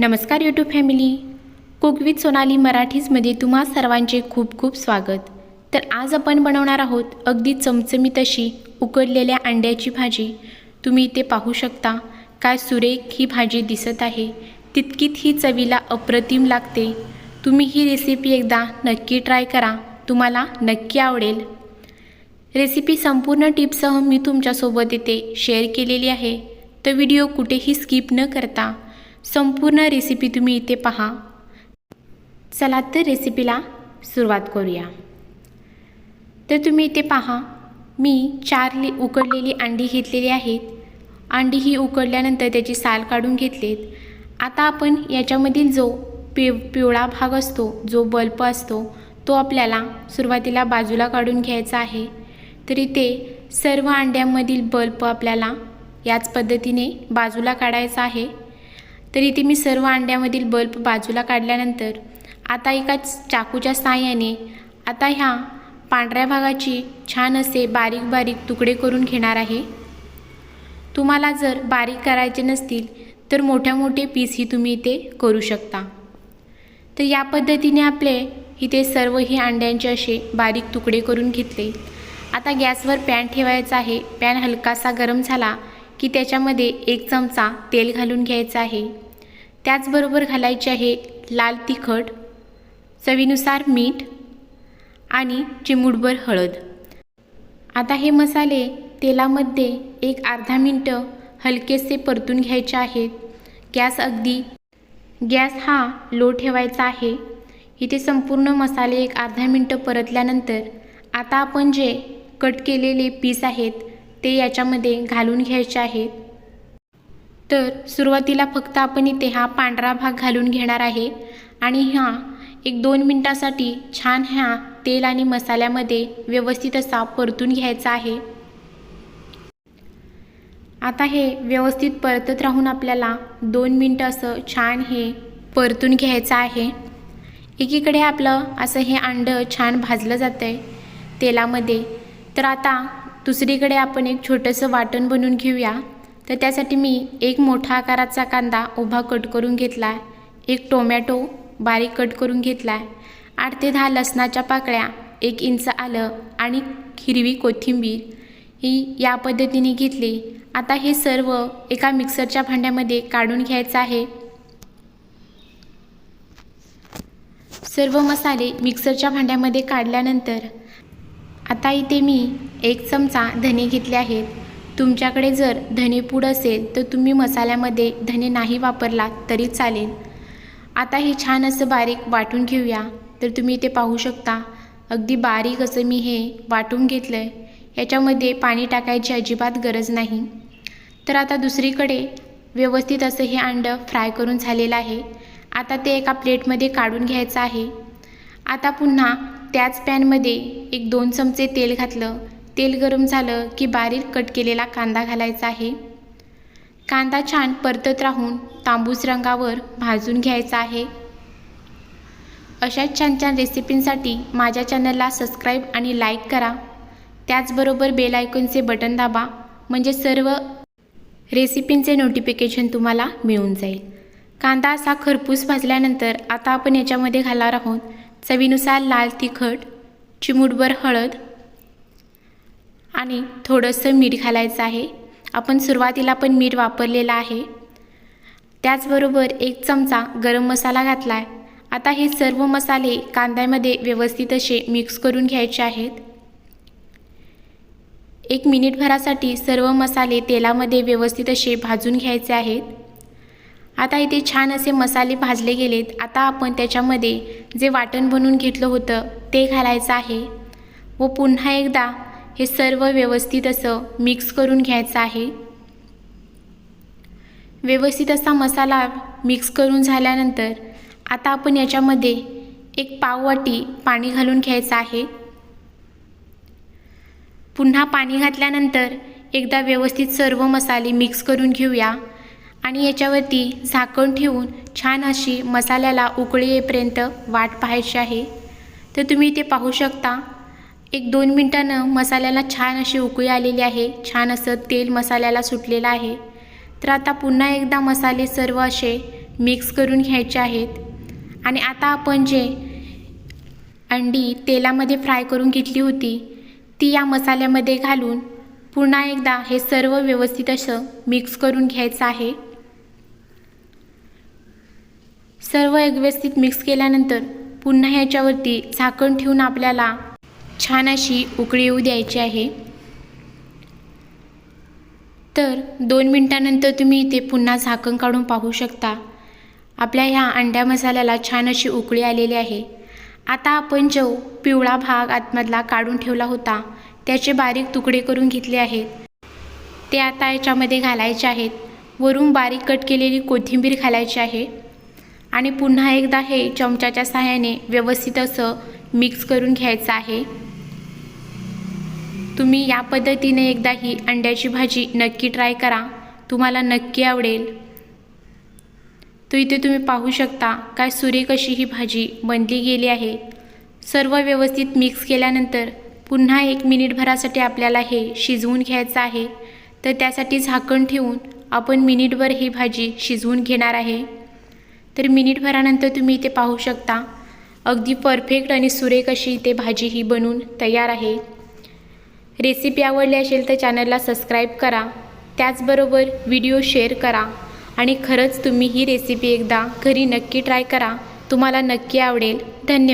नमस्कार YouTube family cook with Sonali मराठीजमध्ये तुम्हा सर्वांचे खूप खूप स्वागत. तर आज आपण बनवणार आहोत अगदी चमचमीत अशी उकडलेल्या अंड्याची भाजी. तुम्ही इथे पाहू शकता काय सुरेख ही भाजी दिसत आहे. तितकीत ही चवीला अप्रतिम लागते. तुम्ही ही रेसिपी एकदा नक्की ट्राय करा. तुम्हाला नक्की आवडेल. रेसिपी संपूर्ण टिप्ससह मी तुमच्यासोबत इथे शेअर केलेली आहे. तर व्हिडिओ कुठेही स्किप न करता संपूर्ण रेसिपी तुम्ही इथे पहा. चला तर रेसिपीला सुरुवात करूया. तर तुम्ही इथे पहा. मी चार ले उकडलेली अंडी घेतलेली आहेत. अंडी ही उकडल्यानंतर त्याची साल काढून घेतलीत. आता आपण याच्यामधील जो पिव पिवळा भाग असतो जो बल्ब असतो तो आपल्याला सुरुवातीला बाजूला काढून घ्यायचा आहे. तर इथे सर्व अंड्यांमधील बल्ब आपल्याला याच पद्धतीने बाजूला काढायचा आहे. तर इथे मी सर्व अंड्यामधील बल्ब बाजूला काढल्यानंतर आता एका चाकूच्या सहाय्याने आता ह्या पांढऱ्या भागाची छान असे बारीक बारीक तुकडे करून घेणार आहे. तुम्हाला जर बारीक करायचे नसतील तर मोठ्या मोठे पीसही तुम्ही इथे करू शकता. तर या पद्धतीने आपले इथे सर्व ही अंड्यांचे असे बारीक तुकडे करून घेतले. आता गॅसवर पॅन ठेवायचा आहे. पॅन हलकासा गरम झाला की त्याच्यामध्ये एक चमचा तेल घालून घ्यायचं आहे. त्याचबरोबर घालायचे आहे लाल तिखट चवीनुसार मीठ आणि चिमूटभर हळद. आता हे मसाले तेलामध्ये एक अर्धा मिनटं हलकेसे परतून घ्यायचे आहेत. गॅस अगदी गॅस हा लो ठेवायचा आहे. इथे संपूर्ण मसाले एक अर्धा मिनटं परतल्यानंतर आता आपण जे कट केलेले पीस आहेत ते याच्यामध्ये घालून घ्यायचे आहेत. तर सुरुवातीला फक्त आपण इथे हा पांढरा भाग घालून घेणार आहे आणि ह्या एक दोन मिनटासाठी छान ह्या तेल आणि मसाल्यामध्ये व्यवस्थित असा परतून घ्यायचा आहे. आता हे व्यवस्थित परतत राहून आपल्याला दोन मिनटं असं छान हे परतून घ्यायचं आहे. एकीकडे आपलं असं हे अंडं छान भाजलं जातं आहे तेलामध्ये. तर आता दुसरीकडे आपण एक छोटंसं वाटण बनवून घेऊया. तर त्यासाठी मी एक मोठा आकाराचा कांदा उभा कट करून घेतला एक टोमॅटो बारीक कट करून घेतला आहे आठ ते दहा लसणाच्या पाकळ्या एक इंच आलं आणि हिरवी कोथिंबीर ही या पद्धतीने घेतली. आता हे सर्व एका मिक्सरच्या भांड्यामध्ये काढून घ्यायचं आहे. सर्व मसाले मिक्सरच्या भांड्यामध्ये काढल्यानंतर आता इथे मी एक चमचा धने घेतले आहेत. तुमच्याकडे जर धनेपूड असेल तर तुम्ही मसाल्यामध्ये धने नाही वापरला तरी चालेल. आता हे छान असं बारीक वाटून घेऊया. तर तुम्ही ते पाहू शकता अगदी बारीक असं मी हे वाटून घेतलं आहे याच्यामध्ये पाणी टाकायची अजिबात गरज नाही. तर आता दुसरीकडे व्यवस्थित असं हे अंडं फ्राय करून झालेलं आहे. आता ते एका प्लेटमध्ये काढून घ्यायचं आहे. आता पुन्हा त्याच पॅनमध्ये एक दोन चमचे तेल घातलं. तेल गरम झालं की बारीक कट केलेला कांदा घालायचा आहे. कांदा छान परतत राहून तांबूस रंगावर भाजून घ्यायचा आहे. अशाच छान छान रेसिपींसाठी माझ्या चॅनलला सबस्क्राईब आणि लाईक करा. त्याचबरोबर बेल आयकॉनचे बटन दाबा म्हणजे सर्व रेसिपींचे नोटिफिकेशन तुम्हाला मिळून जाईल. कांदा असा खरपूस भाजल्यानंतर आता आपण याच्यामध्ये घालणार आहोत चवीनुसार लाल तिखट चिमूटभर हळद आणि थोडंसं मीठ घालायचं आहे. आपण सुरुवातीला पण मीठ वापरलेलं आहे. त्याचबरोबर एक चमचा गरम मसाला घातला आहे आता हे सर्व मसाले कांद्यामध्ये व्यवस्थित असे मिक्स करून घ्यायचे आहेत. एक मिनिटभरासाठी सर्व मसाले तेलामध्ये व्यवस्थित असे भाजून घ्यायचे आहेत. आता इथे छान असे मसाले भाजले गेलेत. आता आपण त्याच्यामध्ये जे वाटण बनवून घेतलं होतं ते घालायचं आहे. व पुन्हा एकदा हे सर्व व्यवस्थित असं मिक्स करून घ्यायचं आहे. व्यवस्थित असा मसाला मिक्स करून झाल्यानंतर आता आपण याच्यामध्ये एक पाववाटी पाणी घालून घ्यायचं आहे. पुन्हा पाणी घातल्यानंतर एकदा व्यवस्थित सर्व मसाले मिक्स करून घेऊया आणि याच्यावरती झाकण ठेवून छान अशी मसाल्याला उकळी येईपर्यंत वाट पाहायची आहे. तर तुम्ही ते पाहू शकता एक दोन मिनटानं मसाल्याला छान अशी उकळी आलेली आहे. छान असं तेल मसाल्याला सुटलेलं आहे. तर आता पुन्हा एकदा मसाले सर्व असे मिक्स करून घ्यायचे आहेत. आणि आता आपण जे अंडी तेलामध्ये फ्राय करून घेतली होती ती या मसाल्यामध्ये घालून पुन्हा एकदा हे सर्व व्यवस्थित असं मिक्स करून घ्यायचं आहे. सर्व व्यवस्थित मिक्स केल्यानंतर पुन्हा ह्याच्यावरती झाकण ठेवून आपल्याला छान अशी उकळी येऊ द्यायची आहे. तर दोन मिनटानंतर तुम्ही इथे पुन्हा झाकण काढून पाहू शकता. आपल्या ह्या अंड्या मसाल्याला छान अशी उकळी आलेली आहे. आता आपण जो पिवळा भाग आतमधला काढून ठेवला होता त्याचे बारीक तुकडे करून घेतले आहेत. ते आता याच्यामध्ये घालायचे आहेत. वरून बारीक कट केलेली कोथिंबीर घालायची आहे. आणि पुन्हा एकदा हे चमच्याच्या सहाय्याने व्यवस्थित असं मिक्स करून घ्यायचं आहे. तुम्ही या पद्धतीने एकदा ही अंड्याची भाजी नक्की ट्राय करा. तुम्हाला नक्की आवडेल. तो इथे तुम्ही पाहू शकता काय सुरेख कशी ही भाजी बनली गेली आहे. सर्व व्यवस्थित मिक्स केल्यानंतर पुन्हा एक मिनिटभरासाठी आपल्याला हे शिजवून घ्यायचं आहे. तर त्यासाठी झाकण ठेवून आपण मिनिटभर ही भाजी शिजवून घेणार आहे. तर मिनिटभरानंतर तुम्ही इथे पाहू शकता अगदी परफेक्ट आणि सुरेख अशी इथे भाजी ही बनून तयार आहे. रेसिपी आवडली असेल तर चॅनलला सबस्क्राईब करा. त्याचबरोबर व्हिडिओ शेअर करा. आणि खरंच तुम्ही ही रेसिपी एकदा घरी नक्की ट्राय करा. तुम्हाला नक्की आवडेल. धन्यवाद.